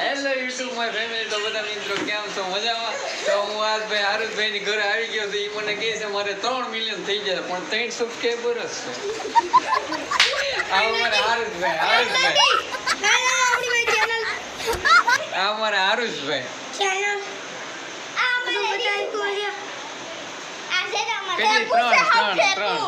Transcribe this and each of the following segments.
Hello YouTube my family તો બધા મિત્રો કેમ છો? મજામાં? તો હું આજ ભાઈ હારુભાઈ ની ઘરે આવી ગયો તો એ મને કહે છે મારે ત્રણ મિલિયન થઈ જાય પણ ત્રણ સબસ્ક્રાઈબર જ છે. આ મારે હારુભાઈ હારુભાઈ આ મારે હારુષભાઈ ત્રણ ત્રણ ત્રણ.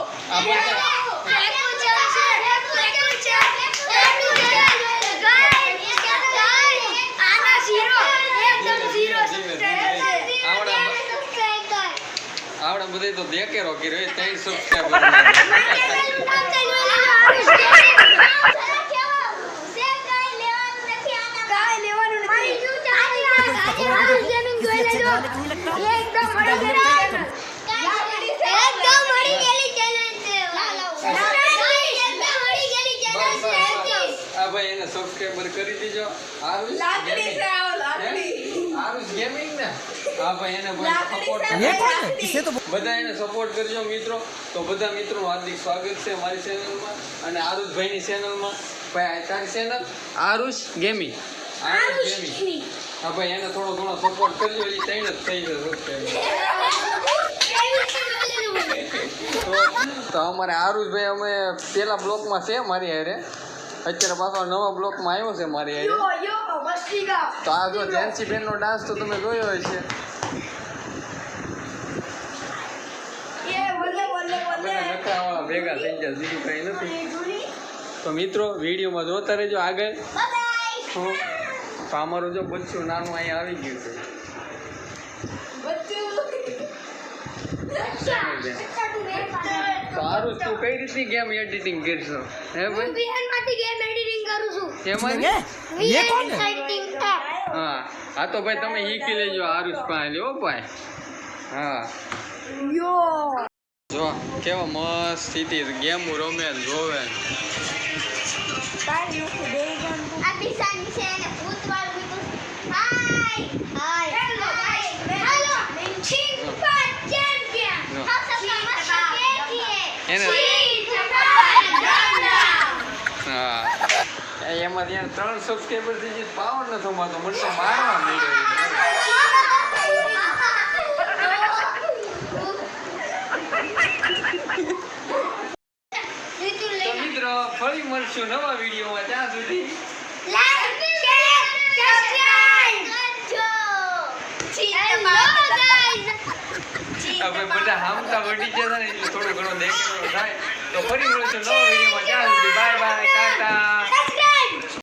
આ બધા તો દેકેરો કર્યો એ ત્રણ સબસ્ક્રાઈબર ભાઈ એને સબસ્ક્રાઈબર કરી દીજો લાકડી. હા ભાઈ એને સપોર્ટ બધા એને સપોર્ટ કરજો મિત્રો. તો બધા મિત્રો હાર્દિક સ્વાગત છે મારી ચેનલમાં અને આરુષભાઈની ચેનલમાં ભાઈ તારી channel Aarush gaming. Aarush gaming. હા ભાઈ એને થોડો ઘણો સપોર્ટ કરજો એ તૈન જ થઈ જશે તો અમારે આરુષભાઈ અમે પેલા બ્લોકમાં છે મારી હારે. અત્યારે પાછો નવા બ્લોકમાં આવ્યો છે મારી હારે. તો આ જો ધ્યાનસી બેનનો ડાન્સ તો તમે જોયો છે ભેગા થઈ ગયા બીજું કઈ નથી. તો મિત્રો વિડીયોમાં જોતા રહેજો આગળ. તો અમારું જો બચ્ચું નાનું અહીંયા આવી ગયું છે. સારું તું કઈ રીતની ગેમ એડિટિંગ કરશો? હે ભાઈ? ગેમ એડિટિંગ કરું છું. એમાં હા. હા તો ભાઈ તમે શીખી લેજો આરુષ પાસે હો ભાઈ. હા. જો કેવા મસ્ત સ્થિતિ ગેમ રમે જોવે એને હા એમાં ત્યાં ત્રણ સબસ્ક્રાઈબર થઈ જાય પાવર નથી અમાતો મને તો મારવા મળ્યો મિત્રો, ફરી મળશું નવા વિડીયોમાં, ત્યાં સુધી. હવે બધા હામતા વડી જશે ને, એટલે થોડો ઘણો દેખાડો થાય. તો ફરી મળશું નવા વિડીયોમાં, ત્યાં